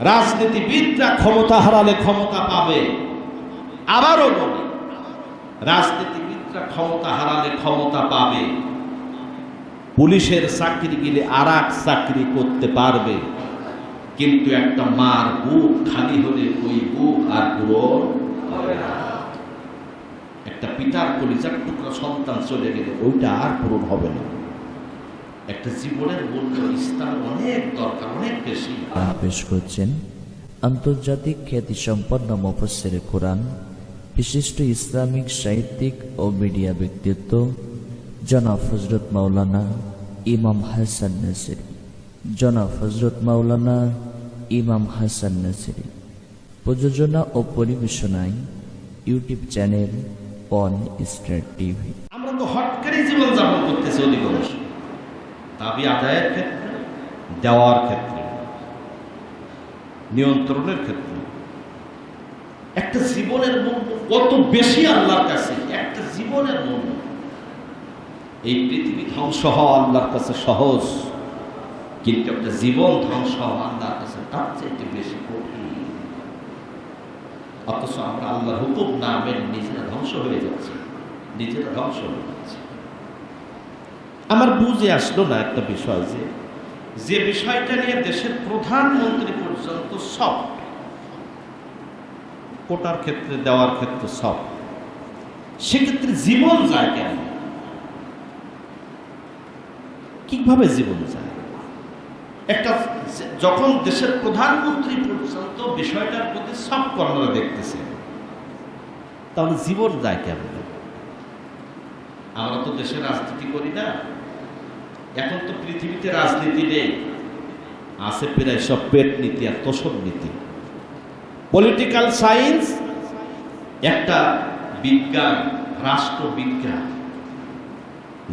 রাজনীতিবিদরা ক্ষমতা হারালে ক্ষমতা পাবে। আবারও বলি, রাজনীতিবিদরা ক্ষমতা হারালে ক্ষমতা পাবে। পুলিশের চাকরি গেলে আর চাকরি করতে পারবে। কিন্তু একটা মার বুক খালি হলে ওই বুক আর না। একটা পিতার কলিজার টুকরা সন্তান চলে গেলে ওইটা আর পূরণ হবে না। একটা জীবনের মূল্য ইসলাম অনেক দরকার অনেক বেশি। পেশ করছেন আন্তর্জাতিক খ্যাতিসম্পন্ন মুফসির কোরআন বিশিষ্ট ইসলামিক সাহিত্যিক ও মিডিয়া ব্যক্তিত্ব জনাব হজরত মাওলানা ইমাম হাসান নাসিরি। জনাব হজরত মাওলানা ইমাম হাসান নাসিরি। প্রযোজনা ও পরিবেশনায় ইউটিউব চ্যানেল পন স্টার টিভি। আমরা তো হটকারী জীবন যাপন করতেছি অধিকাংশ। দাবি আদায়ের ক্ষেত্রে, দেওয়ার ক্ষেত্রে, নিয়ন্ত্রণের ক্ষেত্রে। একটা জীবনের মূল্য কত বেশি আল্লাহর কাছে, একটা জীবনের মূল্য। এই পৃথিবী ধ্বংস হওয়া আল্লাহর কাছে সহজ, কিন্তু একটা জীবন ধ্বংস হওয়া আল্লাহর কাছে তার চেয়ে বেশি কঠিন। অথচ আমরা আল্লাহর হুকুম না মেনে নিজেরা ধ্বংস হয়ে যাচ্ছি, নিজেরা ধ্বংস হয়ে আমার বুঝে আসলো না একটা বিষয় যে যে বিষয়টা নিয়ে দেশের প্রধানমন্ত্রী পর্যন্ত সব, কোটার ক্ষেত্রে, দেওয়ার ক্ষেত্রে সব, সেক্ষেত্রে জীবন যায় কেন? কীভাবে জীবন যায়? একটা, যখন দেশের প্রধানমন্ত্রী পর্যন্ত বিষয়টার প্রতি সব কর্মরা দেখতেছে, তাহলে জীবন যায় কেমন? আমরা তো দেশের রাজনীতি করি না। এখন তো পৃথিবীতে রাজনীতি নেই। আছে প্রায় সব পেট নীতি আর তোষক নীতি। পলিটিক্যাল সায়েন্স একটা বিজ্ঞান, রাষ্ট্রবিজ্ঞান,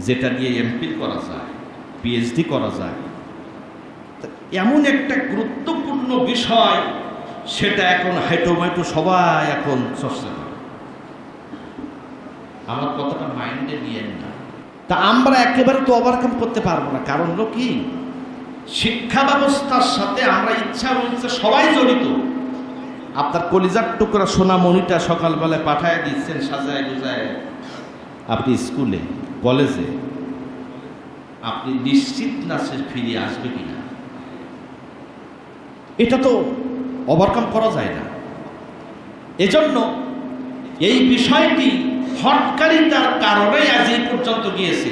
যেটা নিয়ে এমপিল করা যায় পিএইচডি করা যায়। এমন একটা গুরুত্বপূর্ণ বিষয়, সেটা এখন হাইটোমাইটো সবাই এখন চর্চা করে আমার কথাটা মাইন্ডে নিয়ে না। তা আমরা একেবারে তো ওভারকাম করতে পারব না। কারণ হলো কি? শিক্ষা ব্যবস্থার সাথে আমরা ইচ্ছা ইচ্ছা সবাই জড়িত। আপনার কলিজার টুকরা সোনা মণিটা সকালবেলায় পাঠায় দিচ্ছেন, সাজায় গুজায়। আপনি স্কুলে, কলেজে, আপনি নিশ্চিত না সে ফিরে আসবে কিনা? এটা তো ওভারকাম করা যায় না। এজন্য এই বিষয়টি হটকারিতার কারণে আজ এই পর্যন্ত গিয়েছে।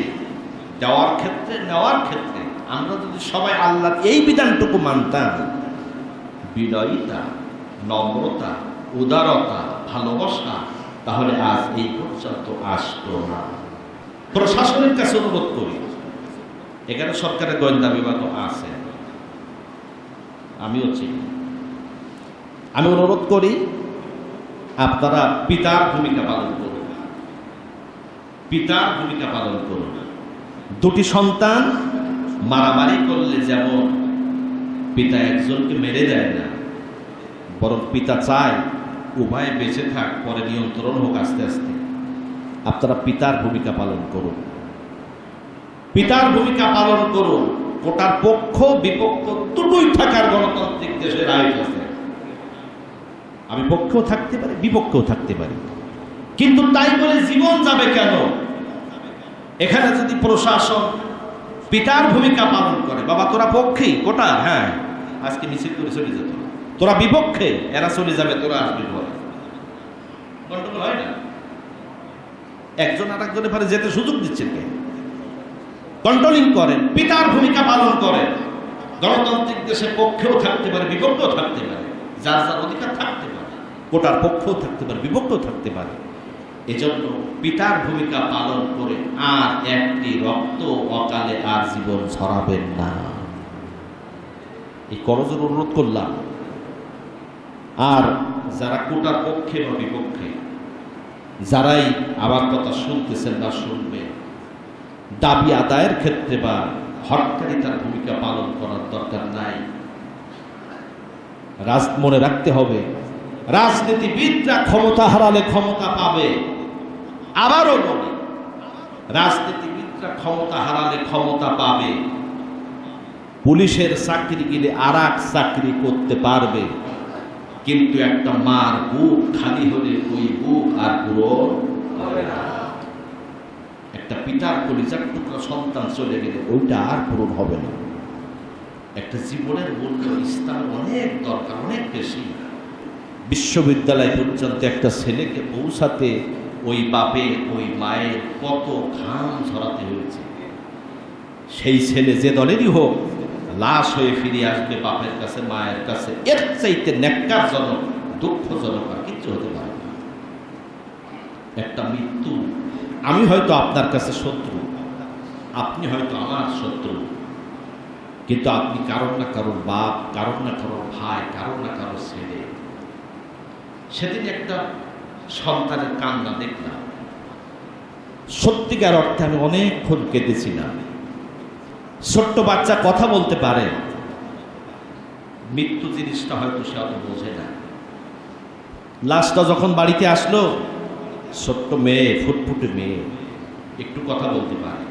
দেওয়ার ক্ষেত্রে, নেওয়ার ক্ষেত্রে আমরা যদি সবাই আল্লাহর এই বিধানটুকু মানতাম, বিনয়িতা, নম্রতা, উদারতা, ভালোবাসা, তাহলে আজ এই পর্যন্ত আসতো না। প্রশাসনের কাছে অনুরোধ করি, এখানে সরকারের গোয়েন্দা বিভাগও আছে। আমিও চিনি। আমি অনুরোধ করি, আপনারা পিতার ভূমিকা পালন করুন। পিতার ভূমিকা পালন করুন দুটি সন্তান মারামারি করলে যেমন পিতা একজনকে মেরে দেয় না, বরং পিতা চায় উভয় বেঁচে থাক, পরে নিয়ন্ত্রণ হোক আস্তে আস্তে। আপনারা পিতার ভূমিকা পালন করুন। পিতার ভূমিকা পালন করুন। কোটার পক্ষ, বিপক্ষ দুটোই থাকার গণতান্ত্রিক দেশের আছে। আমি পক্ষেও থাকতে পারি, বিপক্ষেও থাকতে পারি। কিন্তু তাই বলে জীবন যাবে কেন? এখানে যদি প্রশাসন পিতার ভূমিকা পালন করে, বাবা তোরা পক্ষেই কোটা হ্যাঁ। আজকে মিছিল করে চলে যেত। তোরা বিপক্ষে? এরা চলে যাবে, তোরা আসবি না? একজন আর একজনের যেতে সুযোগ দিচ্ছেন কে? কন্ট্রোলিং করেন, পিতার ভূমিকা পালন করেন। গণতান্ত্রিক দেশে পক্ষেও থাকতে পারে, বিপক্ষেও থাকতে পারে। যার যার অধিকার থাকতে পারে। কোটার পক্ষেও থাকতে পারে, বিপক্ষেও থাকতে পারে। এজন্য পিতার ভূমিকা পালন করে আর একটি রক্ত অকালে আর জীবন ছড়াবেন না। এই করজোর অনুরোধ করলাম। আর যারা কোটার পক্ষে বা বিপক্ষে, যারাই আমার কথা শুনতেছেন না শুনবে দাবি আদায়ের ক্ষেত্রে বা হটকারিতার ভূমিকা পালন করার দরকার নাই। রাজ মনে রাখতে হবে রাজনীতিবিদরা ক্ষমতা হারালে ক্ষমতা পাবে। আবারও বলি, রাজনীতিবিদরা ক্ষমতা হারালে ক্ষমতা পাবে। পুলিশের চাকরি গেলে আর চাকরি করতে পারবে। কিন্তু একটা মার বুক খালি হলে ওই বুক আর পুরো একটা পিতার কলিজার টুকরা সন্তান চলে গেলে ওইটা আর পূরণ হবে না। একটা জীবনের মূল্য ইসলাম অনেক দরকার, অনেক বেশি। বিশ্ববিদ্যালয় পর্যন্ত একটা ছেলেকে পৌঁছাতে ওই বাপে, ওই মায়ের কত ঘাম ঝরাতে হয়েছে। সেই ছেলে যে দলেরই হোক, লাশ হয়ে ফিরে আসবে বাপের কাছে, মায়ের কাছে। এর চাইতে ন্যাক্কারজনক, দুঃখজনক আর কিচ্ছু হতে পারে না। একটা মৃত্যু। আমি হয়তো আপনার কাছে শত্রু, আপনি হয়তো আমার শত্রু। কিন্তু আপনি কারোর না কারোর বাপ, কারোর না কারোর ভাই, কারোর না কারোর ছেলে। সেদিন একটা সন্তানের কান্না দেখলাম। সত্যিকার অর্থে আমি অনেকক্ষণ কেঁদেছিলাম ছোট্ট বাচ্চা কথা বলতে পারে। মৃত্যু জিনিসটা হয়তো সে অত বোঝে না। লাশটা যখন বাড়িতে আসলো ছোট্ট মেয়ে ফুটফুটে মেয়ে একটু কথা বলতে পারে।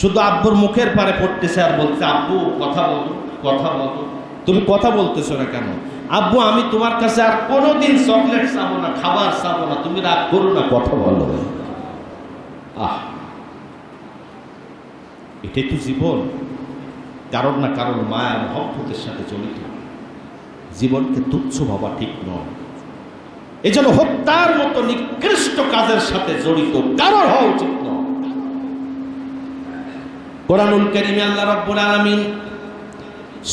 শুধু আব্বুর মুখের পারে পড়তেছে আর বলতে আব্বু কথা বলো কথা বলো। তুমি কথা বলতেছো না কেন? আব্বু, আমি তোমার কাছে আর কোনোদিন চকলেট চাবো না, খাবার চাবো না। তুমি রাগ করো না, কথা বলো। আহ। এটাই তো জীবন। কারোর না কারোর মায়া মহব্বতের সাথে জড়িত। জীবনকে তুচ্ছ ভাবা ঠিক নয়। এই জন্য হত্যার মতো নিকৃষ্ট কাজের সাথে জড়িত কারোর হওয়া উচিত নয়। কোরআনুল করিমে আল্লাহ রাব্বুল আলামিন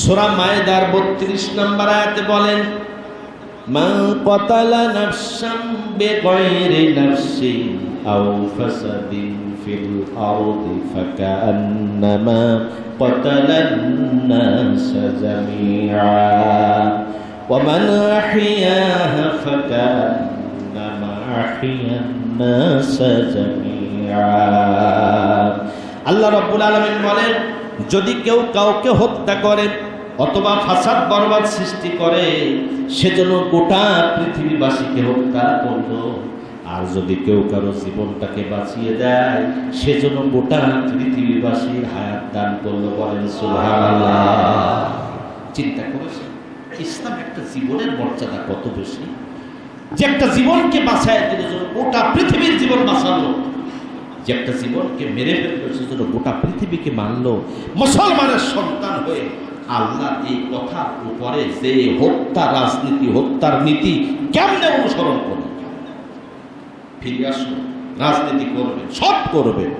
সূরা মায়েদার 32 নম্বর আয়াতে বলেন মান ক্বাতালা নাফসাম বিগাইরি নাফসিন আও ফাসাদিন ফিল আরদি ফাকান্নামা ক্বাতালান নাস জামিআ ومن أحياها فكأنما أحيا الناس جميعا আল্লাহ রব্বুল আলমিন বলেন যদি কেউ কাউকে হত্যা করে অথবা ফাসাদ বরবাদ সৃষ্টি করে, সেজন্য গোটা পৃথিবীবাসীকে হত্যা করল। আর যদি কেউ কারও জীবনটাকে বাঁচিয়ে দেয়, সেজন্য গোটা পৃথিবীবাসীর হায়াত দান করল, বলেন চিন্তা করেছে ইসলাম একটা জীবনের মর্যাদা কত বেশি? যে একটা জীবনকে বাঁচায় দিল গোটা পৃথিবীর জীবন বাঁচালো। যে একটা জীবনকে মেরে ফেলল সেজন্য গোটা পৃথিবীকে মানল। মুসলমানের সন্তান হয়ে আল্লাহ এই কথার উপরে যে হত্যা রাজনীতি, হত্যার নীতি কেমনে অনুসরণ করবে? ফিরে আসুন, রাজনীতি করবে সব করবেন।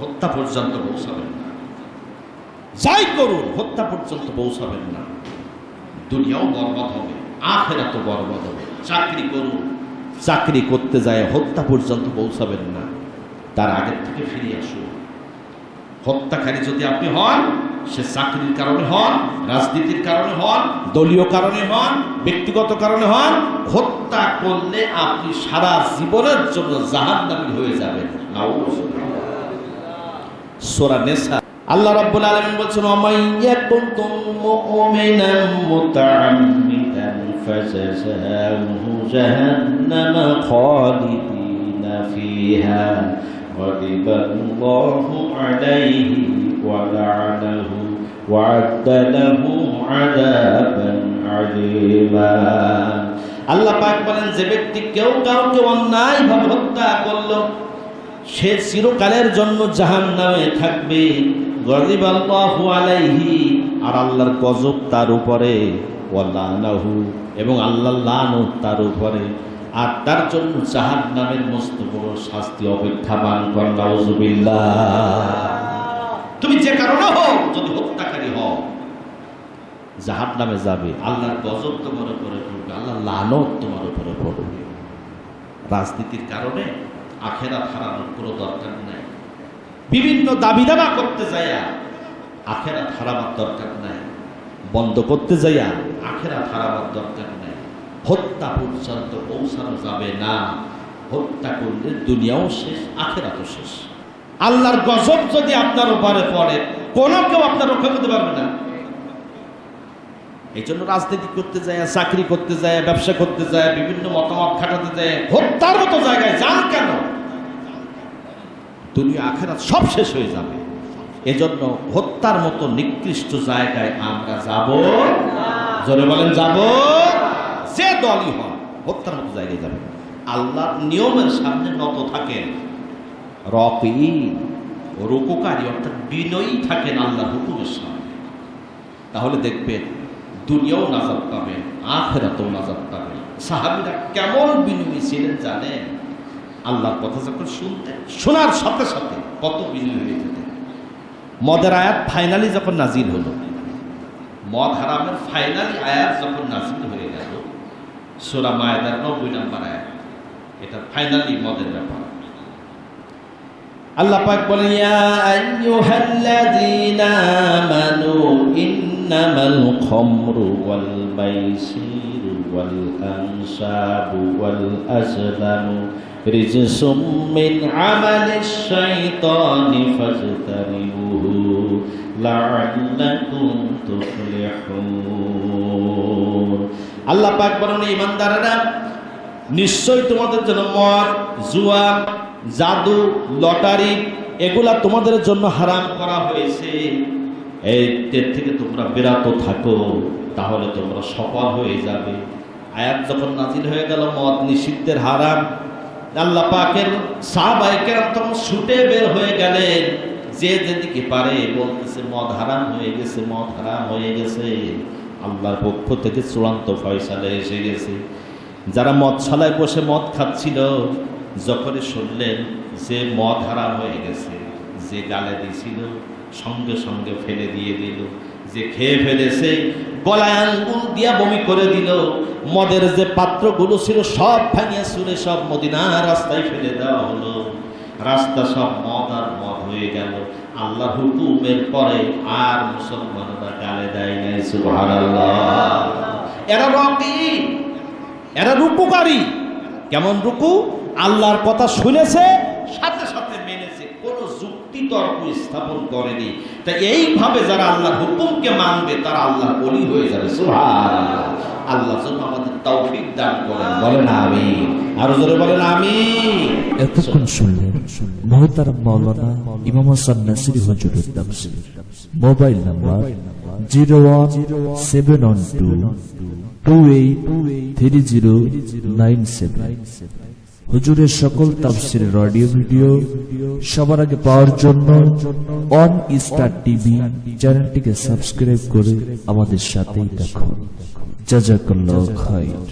হত্যা পর্যন্ত পৌঁছাবেন না। যাই করুন, হত্যা পর্যন্ত পৌঁছাবেন না। দুনিয়াও বরবাদ হবে আখেরা তো বরবাদ হবে। চাকরি করুন, চাকরি করতে যায় হত্যা পর্যন্ত পৌঁছাবেন না। তার আগের থেকে ফিরে আসুন। হত্যাকারী যদি আপনি হন, সে চাকরির কারণে হন, রাজনীতির কারণে হন, দলীয় কারণে হন, ব্যক্তিগত কারণে হন, হত্যা করলে আপনি সারা জীবনের জন্য জাহান্নামী হয়ে যাবেন। আল্লাহ রাব্বুল আলামিন বলছেন ওমাইয়াকুনতুম মুমিনান মুতাআম্মিদান ফাজাযাউহু জাহান্নাম খালিদিনা ফিহা। غضب الله عليه ولعنه وعد له عذابا عظيما আল্লাহ পাক বলেন যে ব্যক্তি কেউ কাউকে অন্যায়ভাবে হত্যা করলো সে চিরকালের জন্য জাহান নামে থাকবে গরিব আল্লাহু আলাইহি আর আল্লাহর গজব তার উপরে ওয়াল্লাহু এবং আল্লাহ লানত তার উপরে আর তার জন্য জাহান নামের মস্ত বড় শাস্তি অপেক্ষামান কন্যাউজুবিল্লাহ তুমি যে কারণে হোক যদি হত্যাকারী হও জাহান নামে যাবে, আল্লাহর গজব তোমার উপরে পড়বে আল্লাহ লানত তোমার উপরে পড়বে। রাজনীতির কারণে আখেরা হারানোর কোনো দরকার নাই। বিভিন্ন দাবি দাবা করতে যাইয়া আখেরা হারাবার দরকার নাই। বন্ধ করতে যাইয়া আখেরা হারাবার দরকার হত্যা পর্যন্ত পৌঁছানো যাবে না। হত্যা করলে দুনিয়াও শেষ আখেরা তো শেষ। আল্লাহর গজব যদি আপনার উপরে পড়ে, কোনো কেউ আপনার রক্ষা করতে পারবে না। এই জন্য রাজনীতি করতে যায়, চাকরি করতে যায়, ব্যবসা করতে যায়, বিভিন্ন মতামত খাটাতে যায়, হত্যার মতো জায়গায় যান কেন? দুনিয়া, আখেরাত সব শেষ হয়ে যাবে। এজন্য হত্যার মতো নিকৃষ্ট জায়গায় আমরা যাব জোরে বলেন, যাব দলই হন, হত্যার মতো জায়গায় যাবেন। আল্লাহর নিয়মের সামনে নত থাকেন। রকি রুকুকারী অর্থাৎ বিনয়ী থাকেন আল্লাহর হুকুমের সামনে। তাহলে দেখবেন, দুনিয়াও নাজাদ পাবেন, আখেরাতেও নাজাদ পাবেন। সাহাবিরা কেমন বিনয়ী ছিলেন জানেন? আল্লাহর কথা যখন শুনতেন শোনার সাথে সাথে কত বিনয়ী হয়ে যেতেন। মদের আয়াত ফাইনালি যখন নাজিল হলো, মদ হারামের ফাইনালি আয়াত যখন নাজিল হয়ে সোরা মায়দার নব্বই নাম্বার আয়াত। এটা ফাইনালি মদের ব্যাপার। আল্লাহ পাক বলেন, ইয়া আমানু, ইন্নামাল খামরু ওয়াল মাইসিরু। ওয়াল আনসাবু ওয়াল আজলামু রিজসুম মিন আমালিশ শাইতানি ফাজতানিবুহু আল্লাহ পাক বলেন, ইমানদারেরা নিশ্চয় তোমাদের জন্য মদ জুয়া জাদু, লটারি এগুলা তোমাদের জন্য হারাম করা হয়েছে। এই এর থেকে তোমরা বিরত থাকো, তাহলে তোমরা সফল হয়ে যাবে। আয়াত যখন নাজিল হয়ে গেল, মদ নিষিদ্ধের হারাম, আল্লাহ পাকের সাহাবাইকের তখন ছুটে বের হয়ে গেলেন। যে যেদিকে পারে বলতেছে, মদ হারাম হয়ে গেছে, মদ হারাম হয়ে গেছে। আল্লাহর পক্ষ থেকে চূড়ান্ত ফয়সালে এসে গেছে। যারা মদশালায় বসে মদ খাচ্ছিল, যখনই শুনলেন যে মদ হারাম হয়ে গেছে, যে গালে দিছিল, সঙ্গে সঙ্গে ফেলে দিয়ে দিল, যে খেয়ে ফেলেছে গলায় আঙ্গুল দিয়া বমি করে দিল। মদের যে পাত্রগুলো ছিল সব ভাঙিয়ে চুরে সব মদিনা রাস্তায় ফেলে দেওয়া হলো। রাস্তা সব মদ আর মদ হয়ে গেল। আল্লাহ হুকুমের পরে আর মুসলমানরা গালে দেয় নাই, সুবহানাল্লাহ। এরা রকি, এরা রুকুকারী কেমন রুকু আল্লাহর কথা শুনেছে সাথে সাথে মেনেছে কোনো যুক্তি তর্ক স্থাপন করেনি। তা এইভাবে যারা আল্লাহর হুকুমকে মানবে, তারা আল্লাহ বলি হয়ে যাবে। আল্লাহ আমাদের তৌফিক দান করেন। বলেন আমি আরও জোরে বলেন আমি এতক্ষণ শুনলেন মোহতারাম মাওলানা ইমাম হাসান নাসির হুজুরের তাফসীর। Mobile number zero one seven one two two eight three zero nine seven. হুজুরের সকল তাফসিরের অডিও ভিডিও সবার আগে পাওয়ার জন্য অন স্টার টিভি চ্যানেলটিকে সাবস্ক্রাইব করে আমাদের সাথেই থাকুন। জাজাকাল্লাহ খাইর।